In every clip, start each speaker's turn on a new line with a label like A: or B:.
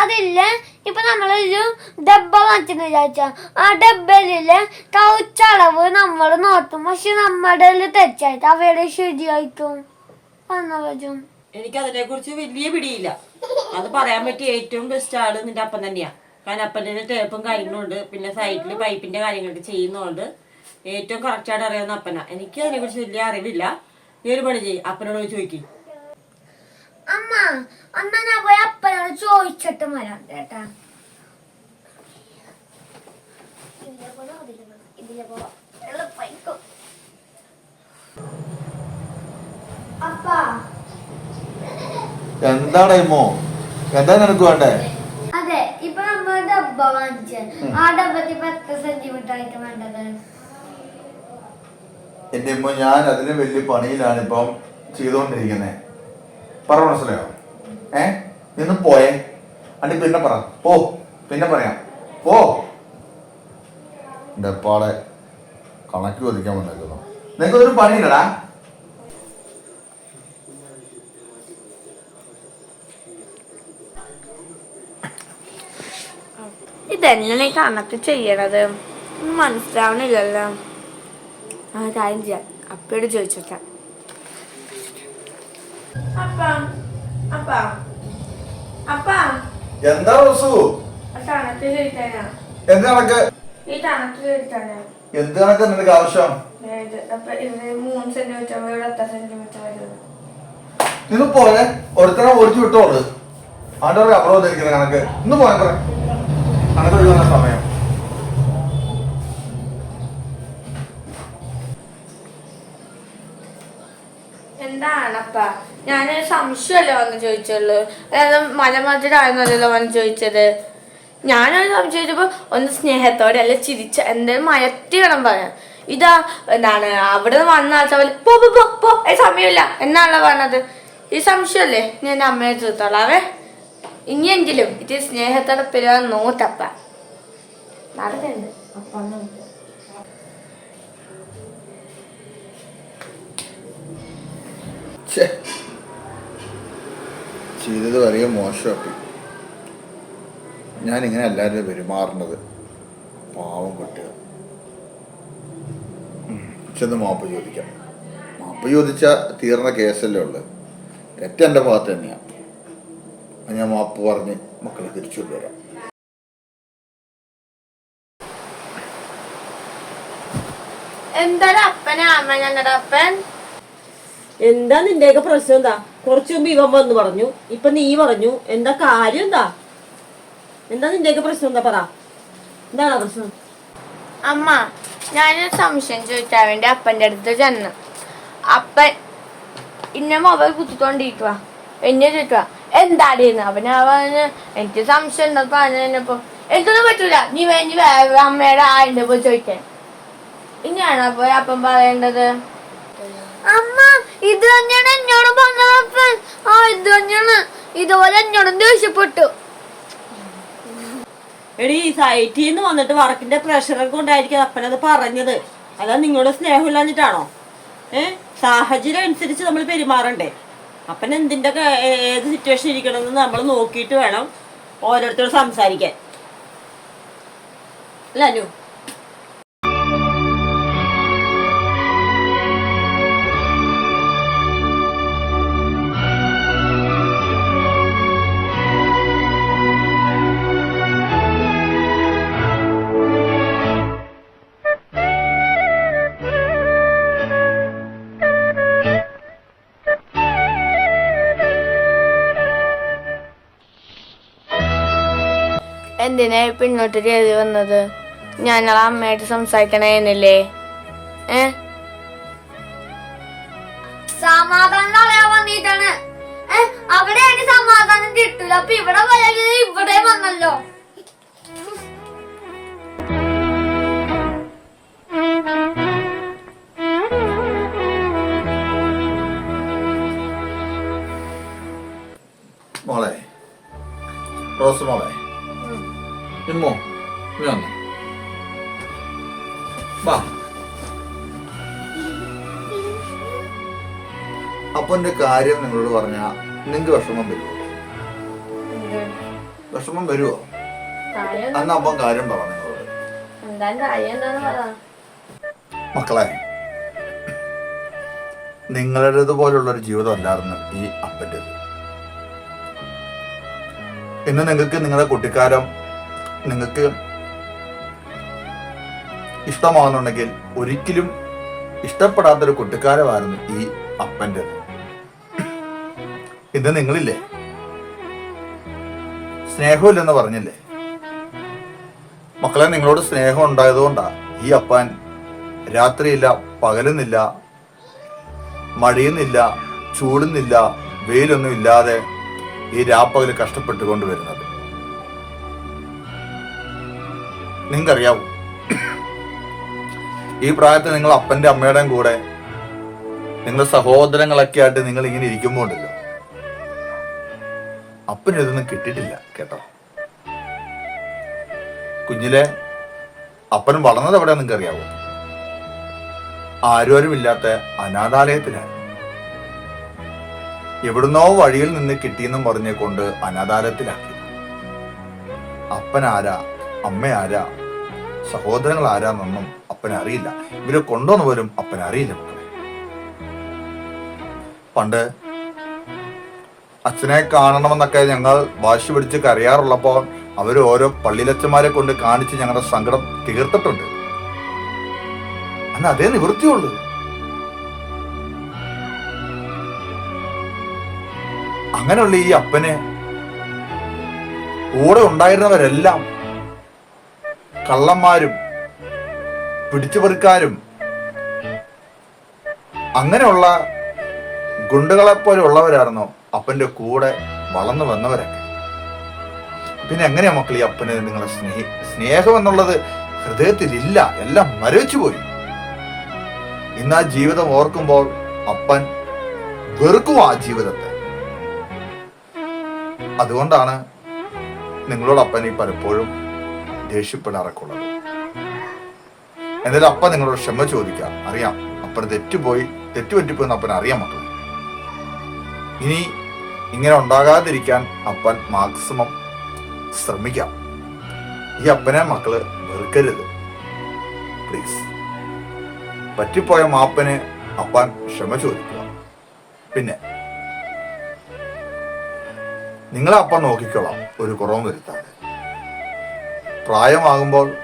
A: അതില്ല ഇപ്പൊ നമ്മളൊരു ഡബ്ബ വാങ്ങിച്ചെന്ന് വിചാരിച്ച. ആ ഡബ്ബയിലെ കൗച്ചളവ് നമ്മൾ നോട്ടും പക്ഷെ നമ്മുടെ തെറ്റായിട്ട് അവയുടെ ശരിയായിട്ടും വന്ന
B: എനിക്ക് അതിനെ കുറിച്ച് വലിയ പിടിയില്ല. അത് പറയാൻ പറ്റിയ ഏറ്റവും ബെസ്റ്റ് ആൾ നിന്റെ അപ്പം തന്നെയാ. കാരണം അപ്പന്റെ ടേപ്പും കാര്യങ്ങളും ഉണ്ട്. പിന്നെ സൈറ്റിൽ പൈപ്പിന്റെ കാര്യങ്ങളൊക്കെ ചെയ്യുന്നതുകൊണ്ട് ഏറ്റവും കറക്റ്റ് ആയിട്ട് അറിയാവുന്ന അപ്പന. എനിക്ക് അതിനെ കുറിച്ച് വലിയ അറിവില്ല. നീ ഒരു പണി ചെയ്യ്. അപ്പനോട് ചോദിക്കും.
A: അന്നാ ഞാൻ പോയി അപ്പനോട് ചോദിച്ചിട്ട് വരാം കേട്ടാ
C: എന്താണ് ഇമ്മോ എന്താ നിനക്ക് വേണ്ടേ?
A: അതെ ഇപ്പൊ നമ്മൾ ഡബ്ബ വാങ്ങിച്ചേ. ആ ഡബ്ബത്തിൽ പത്ത് സെന്റിമീറ്റർ ആയിട്ട് വേണ്ടത്?
C: എന്റെ ഇമ്മോ ഞാൻ അതിന് വലിയ പണിയിലാണ് ഇപ്പം ചെയ്തുകൊണ്ടിരിക്കുന്നത് പറ മനസ്സിലായോ? ഏ? നിന്ന് പോയേ. അണ്ടി പിന്നെ പറ. പോ. പിന്നെ പറയാം. പോ. എന്റെ പാടെ കണക്ക് ചോദിക്കാൻ വന്നേക്കുന്നു. നിനക്കൊരു പണിയില്ലടാ.
D: ഇതെങ്ങനെ കണക്ക് ചെയ്യണത്. മനസ്സിലാവണില്ലല്ലോ. ആ കാര്യം ചെയ്യാം അപ്പയോട് ചോദിച്ചോക്കാം. അപ്പ അപ്പ. അപ്പ.
C: എന്താ റസു എന്ത് കണക്ക്?
D: ഈ
C: എന്ത് കണക്ക് നിനക്ക് ആവശ്യം?
D: മൂന്ന് സെന്റിമീറ്റർ ഇവിടെ എത്ര സെന്റിമീറ്റർ വരുന്നത്
C: നിന്ന് പോയെ ഒരുത്തനെ ഓടിച്ചു വിട്ടോളൂ. അപ്പുറം വന്നിരിക്കുന്ന കണക്ക്. ഇന്ന് പോയാൽ അങ്ങനെ കണക്ക് എഴുതുന്ന സമയം.
D: എന്താണപ്പ? ഞാൻ സംശയമല്ലേ വന്ന് ചോദിച്ചുള്ളൂ. അതായത് മലമധുരായിരുന്നല്ലോ വന്ന് ചോദിച്ചത്. ഞാനൊരു സംശയിച്ചപ്പോ ഒന്ന് സ്നേഹത്തോടെ അല്ല ചിരിച്ച എന്തായാലും മയത്തി വേണം പറയാൻ. ഇതാ എന്താണ് അവിടെ വന്ന ആൾക്കാർ പോ സമയമില്ല. എന്നാണല്ലോ പറഞ്ഞത്. ഈ സംശയമല്ലേ? ഞാൻ എന്റെ അമ്മയെ തീർത്തോളാവേ ഇനിയെങ്കിലും ഇത് സ്നേഹത്തോടെ പെരുവാൻ നോട്ടപ്പ നടക്കുന്നുണ്ട്
C: ചെയ്തത് വലിയ മോശമാക്കി ഞാനിങ്ങനെ എല്ലാവരും പെരുമാറുന്നത്. പാവം കുട്ടികൾ. ചെന്ന് മാപ്പ് ചോദിക്കാം. മാപ്പ് ചോദിച്ച തീർന്ന കേസല്ലേ ഉള്ളത് തെറ്റ എന്റെ ഭാഗത്ത് തന്നെയാണ് ഞാൻ മാപ്പ് പറഞ്ഞ് മക്കളെ തിരിച്ചു കൊണ്ടുവരാം.
D: എന്താണ് അപ്പനെ? അമ്മ ഞങ്ങളുടെ അപ്പൻ.
B: എന്താ നിന്റെയൊക്കെ പ്രശ്നം എന്താ? കുറച്ചു മുമ്പ് ഇവൻ വന്ന് പറഞ്ഞു. ഇപ്പൊ നീ പറഞ്ഞു. എന്താ കാര്യം എന്താ? എന്താ നിന്റെയൊക്കെ പ്രശ്നം എന്താ പറ? എന്താണ് പ്രശ്നം?
D: അമ്മ ഞാനൊരു സംശയം ചോദിക്കാൻ വേണ്ടി അപ്പന്റെ അടുത്ത് ചെന്നു. അപ്പൻ ഇന്ന മൊബൈൽ കുത്തിക്കൊണ്ടിരിക്കുക എന്നെ ചോദിക്കുക എന്താടിയെന്ന് അപ്പൊ ഞാൻ പറഞ്ഞു എനിക്ക് സംശയം ഉണ്ടോ പറഞ്ഞു കഴിഞ്ഞപ്പോ എനിക്കൊന്നും പറ്റൂല. നീ വേണ്ടി വേറെ അമ്മയുടെ എന്റെ പോയി ചോദിക്കാൻ. ഇനിയാണ് അപ്പൊ അപ്പം പറയേണ്ടത്?
A: അമ്മ ഇത് തന്നെയാണ് എന്നോട് പറഞ്ഞത്. ആ ഇത് തന്നെയാണ്. ഇതുപോലെ എന്നോടും ദേഷ്യപ്പെട്ടു.
B: എടി സൈറ്റിൽ നിന്ന് വന്നിട്ട് വർക്കിന്റെ പ്രഷറൊക്കെ കൊണ്ടായിരിക്കും അപ്പനത് പറഞ്ഞത്. അതാ നിങ്ങളുടെ സ്നേഹമില്ലാഞ്ഞിട്ടാണോ ഏഹ് സാഹചര്യം അനുസരിച്ച് നമ്മൾ പെരുമാറണ്ടേ. അപ്പൻ എന്തിന്റെ ഏത് സിറ്റുവേഷൻ ഇരിക്കണമെന്ന് നമ്മൾ നോക്കിയിട്ട് വേണം ഓരോരുത്തരോട് സംസാരിക്കാൻ. അല്ല അനു.
D: എന്തിനാ പിന്നോട്ട് കയറി വന്നത്? ഞാനാ അമ്മയായിട്ട് സംസാരിക്കണേന്നില്ലേ? ഏ?
A: സമാധാനം കളയാൻ വന്നിട്ടാണ്. ഏ അവിടെ എനിക്ക് സമാധാനം കിട്ടൂല. അപ്പൊ ഇവിടെ വരാൻ ഇവിടെ വന്നല്ലോ.
C: മോളെ റോസ് മോളെ. ഇമ്മോ നീ വന്നോ വാ അപ്പന്റെ കാര്യം നിങ്ങളോട് പറഞ്ഞാൽ നിങ്ങൾക്ക് വിഷമം വരുമോ വിഷമം വരുമോ അന്ന് അപ്പം കാര്യം പറ നിങ്ങളോട്. മക്കളെ നിങ്ങളുടേതുപോലുള്ള ഒരു ജീവിതം അല്ലായിരുന്നു ഈ അപ്പന്റെ ഇന്ന് നിങ്ങൾക്ക് നിങ്ങളുടെ കുട്ടിക്കാലം നിങ്ങൾക്ക് ഇഷ്ടമാകുന്നുണ്ടെങ്കിൽ ഒരിക്കലും ഇഷ്ടപ്പെടാത്തൊരു കുട്ടിക്കാലമായിരുന്നു ഈ അപ്പന്റെ. ഇത് നിങ്ങളില്ലേ? സ്നേഹമില്ലെന്ന് പറഞ്ഞില്ലേ? മക്കളെ നിങ്ങളോട് സ്നേഹം ഉണ്ടായതുകൊണ്ടാ ഈ അപ്പൻ രാത്രിയില്ല പകലുന്നില്ല മഴയുന്നില്ല ചൂടുന്നില്ല വെയിലൊന്നും ഇല്ലാതെ ഈ രാപ്പകൽ കഷ്ടപ്പെട്ടുകൊണ്ട് വരുന്നത്. നിങ്ങൾക്കറിയാവൂ. ഈ പ്രായത്തിൽ നിങ്ങൾ അപ്പന്റെ അമ്മയുടെയും കൂടെ നിങ്ങൾ സഹോദരങ്ങളൊക്കെ ആയിട്ട് നിങ്ങൾ ഇങ്ങനെ ഇരിക്കുമ്പോൾ ഉണ്ടല്ലോ. അപ്പന് ഇതൊന്നും കിട്ടിയിട്ടില്ല കേട്ടോ. കുഞ്ഞിലെ അപ്പൻ വളർന്നത് എവിടെ അറിയാവോ ആരോരുമില്ലാത്ത അനാഥാലയത്തിലാണ്. എവിടുന്നോ വഴിയിൽ നിന്ന് കിട്ടിയെന്നും പറഞ്ഞുകൊണ്ട് അനാഥാലയത്തിലാക്കി. അപ്പൻ ആരാ അമ്മ ആരാ? സഹോദരങ്ങൾ ആരാന്നൊന്നും അപ്പനെ അറിയില്ല. ഇവരെ കൊണ്ടുവന്ന് പോലും അപ്പനെ അറിയില്ല മക്കളെ. പണ്ട് അച്ഛനെ കാണണമെന്നൊക്കെ ഞങ്ങൾ വാശി പിടിച്ച് കരയാറുള്ളപ്പോൾ അവർ ഓരോ പള്ളിയിലച്ചന്മാരെ കൊണ്ട് കാണിച്ച് ഞങ്ങളുടെ സങ്കടം തീർത്തിട്ടുണ്ട്. അന്ന് അതേ നിവൃത്തിയുള്ളൂ. അങ്ങനെയുള്ള ഈ അപ്പന് കൂടെ ഉണ്ടായിരുന്നവരെല്ലാം കള്ളന്മാരും പിടിച്ചുപറിക്കാരും അങ്ങനെയുള്ള ഗുണ്ടുകളെ പോലെ ഉള്ളവരായിരുന്നു അപ്പന്റെ കൂടെ വളർന്നു വന്നവരൊക്കെ. പിന്നെ എങ്ങനെയാ മക്കൾ ഈ അപ്പനെ നിങ്ങളെ സ്നേഹി സ്നേഹം എന്നുള്ളത് ഹൃദയത്തിലില്ല എല്ലാം മരവിച്ചു പോയി ഇന്ന് ആ ജീവിതം ഓർക്കുമ്പോൾ അപ്പൻ വെറുക്കും ആ ജീവിതത്തെ. അതുകൊണ്ടാണ് നിങ്ങളോട് അപ്പൻ ഈ പലപ്പോഴും ദേഷ്യപ്പെടാറൊക്കെ ഉള്ളത്. അപ്പ നിങ്ങളോട് ക്ഷമ ചോദിക്കാം. അറിയാം. അപ്പന് തെറ്റുപോയി തെറ്റുപറ്റിപ്പോയെന്ന് അപ്പൻ അറിയാൻ മക്കളെ ഇനി ഇങ്ങനെ ഉണ്ടാകാതിരിക്കാൻ അപ്പൻ മാക്സിമം ശ്രമിക്കാം. ഈ അപ്പനെ മക്കൾ വെറുക്കരുത്. പ്ലീസ് പറ്റിപ്പോയ മാപ്പന് അപ്പാൻ ക്ഷമ ചോദിക്കുക. പിന്നെ നിങ്ങളെ അപ്പൻ നോക്കിക്കോളാം. ഒരു കുറവും വരുത്താതെ. പ്രായമാകുമ്പോൾ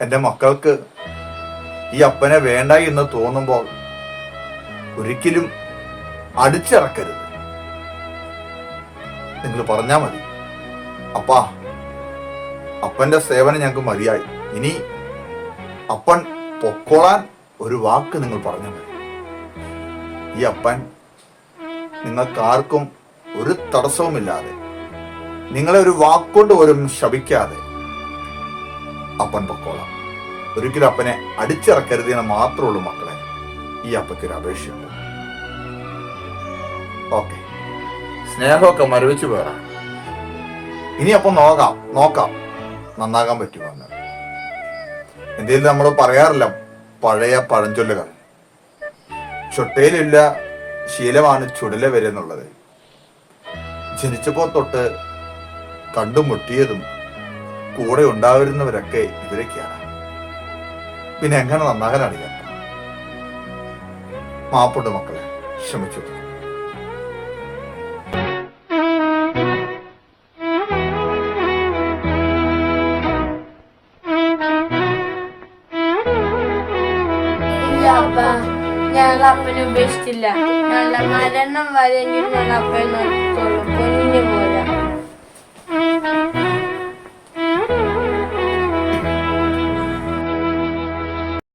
C: എന്റെ മക്കൾക്ക് ഈ അപ്പനെ വേണ്ട എന്ന് തോന്നുമ്പോൾ ഒരിക്കലും അടിച്ചിറക്കരുത്. നിങ്ങൾ പറഞ്ഞാൽ മതി. അപ്പാ അപ്പന്റെ സേവനം ഞങ്ങൾക്ക് മതിയായി. ഇനി അപ്പൻ പൊക്കോളാൻ ഒരു വാക്ക് നിങ്ങൾ പറഞ്ഞാൽ മതി. ഈ അപ്പൻ നിങ്ങൾക്കാർക്കും ഒരു തടസ്സവുമില്ലാതെ നിങ്ങളെ ഒരു വാക്കുകൊണ്ട് പോലും ശപിക്കാതെ അപ്പൻ പൊക്കോളാം. ഒരിക്കലും അപ്പനെ അടിച്ചിറക്കരുത് എന്ന് മാത്രമേ ഉള്ളൂ മക്കളെ. ഈ അപ്പയ്ക്കൊരു അപേക്ഷയുണ്ട്. ഓക്കെ. സ്നേഹമൊക്കെ മരവിച്ചു പോരാ ഇനി അപ്പം നോക്കാം നോക്കാം. നന്നാകാൻ പറ്റുമെന്ന് എന്തെങ്കിലും നമ്മൾ പറയാറില്ല. പഴയ പഴഞ്ചൊല്ലുകൾ. ചൊട്ടയിലില്ല ശീലമാണ് ചുടല വരെന്നുള്ളത് ജനിച്ചപ്പോ തൊട്ട് കണ്ടുമുട്ടിയതും കൂടെ ഉണ്ടാവുന്നവരൊക്കെ ഇവരൊക്കെയാണ്. പിന്നെ എങ്ങനെ നന്നാകാൻ അറിയാം മാപ്പുണ്ട് മക്കളെ
D: അപ്പ ഞങ്ങൾ അപ്പനെ ഉപേക്ഷിച്ചില്ല. ഞങ്ങളുടെ മരണം വരെ ഞങ്ങൾ അപ്പനെ നോക്കിക്കോളും